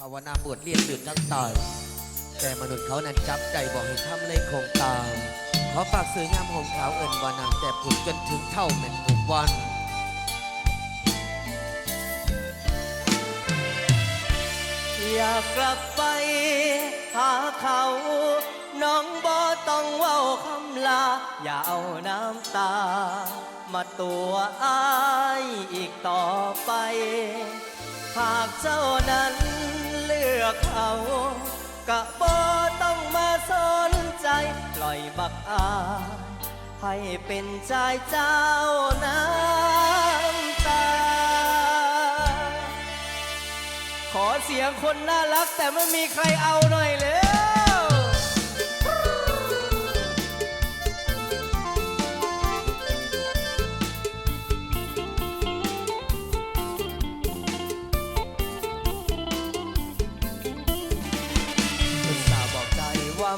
ภาวนาบวชเรียนตื่นทั้งตายแต่มนุษย์เขานั้นจับใจบอกให้ทำเลยคงตามขอฝากสื่องามของเขาวเอินวานางแต่ผุดจนถึงเท่าแม่นทุกวันอยากกลับไปหาเขา น้องบ่ต้องเว้าคำลา อย่าเอาน้ำตา มาตัวอายอีกต่อไป หากเจ้านั้น เลือกเขากะบ่ต้องมาสนใจ ปล่อยบักอายให้เป็นชายเจ้าน้ำตา ขอเสียงคนน่ารักแต่ไม่มีใครเอาหน่อยเลย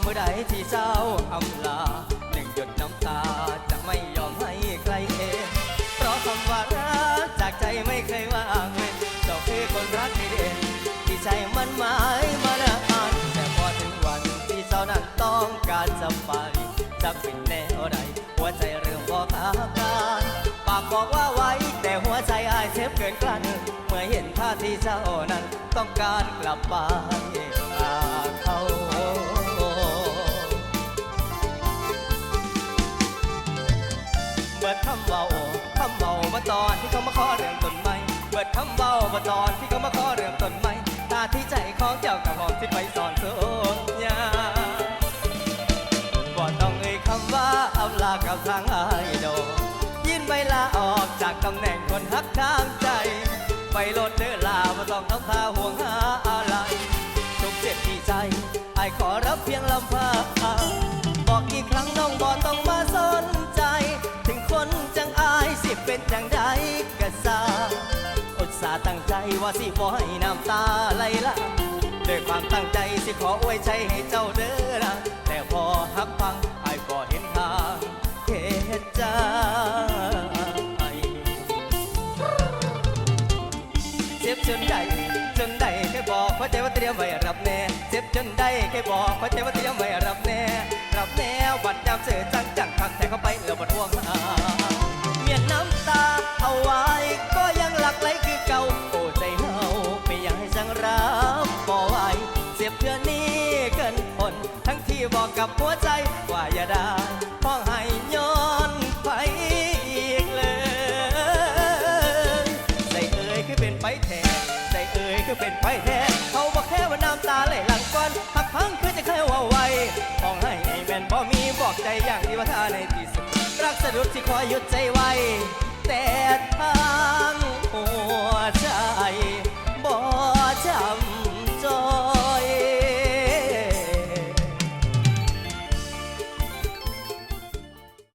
เมื่อใดที่เจ้าอำลาหนึ่งหยดน้ำตาจะไม่ยอมให้ใครเห็นเพราะคำว่ารักจากใจไม่เคยว่างเว้นเจ้าคือคนรักที่เด่นที่ใจมันหมายมานานแต่พอถึงวันที่เจ้านั้นต้องการจะไปจะเป็นแนวใดหัวใจเริ่มบอกอาการปากบอกว่าไว้แต่หัวใจอายเจ็บเกินกลั้นเมื่อเห็นท่าที่เจ้านั้นต้องการกลับบ้านหาเขา ดคำเบาคำเบามาตอนที่เขามาขอเรื่องต้นไม้เบิดคำเบามาตอนที่เขามาขอเรื่องต้นไม้ตาที่ใจของเจ้ากับหอมที่ไปสอนโซยาบ่ต้องเอ่ยคำว่าอำลากับทางอายดยินใบลาออกจากตำแหน่งคนฮักทางใจ ไปลดเด้อลาบ่ต้องทำท่าห่ว สิเป็นจังใดกะซาอุตส่าตั้งใจว่าสิบ่ให้น้ำตาไหลละด้วยความตั้งใจสิขออวยใจให้เจ้าเด้อนะแต่พอหักฟังไอายก็เห็นทางเหตุใจเจ็บจนได้จนได้แค่บอกหัวใจว่าเตรียมไว้รับแน่เจ็บจนได้แค่บอกหัวใจว่าเตรียมไว้รับแน่รับแน่บัดยามเสือจังจังคักแต่เข้าไปแล้วบัดห่วงหา บอกกับหัวใจว่าอย่าได้ต้องให้ย้อนไปอีกเลยใส่เอ่ยคือเป็นไปแทนใส่เอ่ยคือเป็นไปแทนเขาบอกแค่ว่าน้ำตาไหลหลังก้อนหักพังคือจะเคยว่าไวบอกให้แม่นบ่มีบอกใจอย่างที่ว่าท่าในที่สุดรักสะดุดที่คอยหยุดใจไว้แต่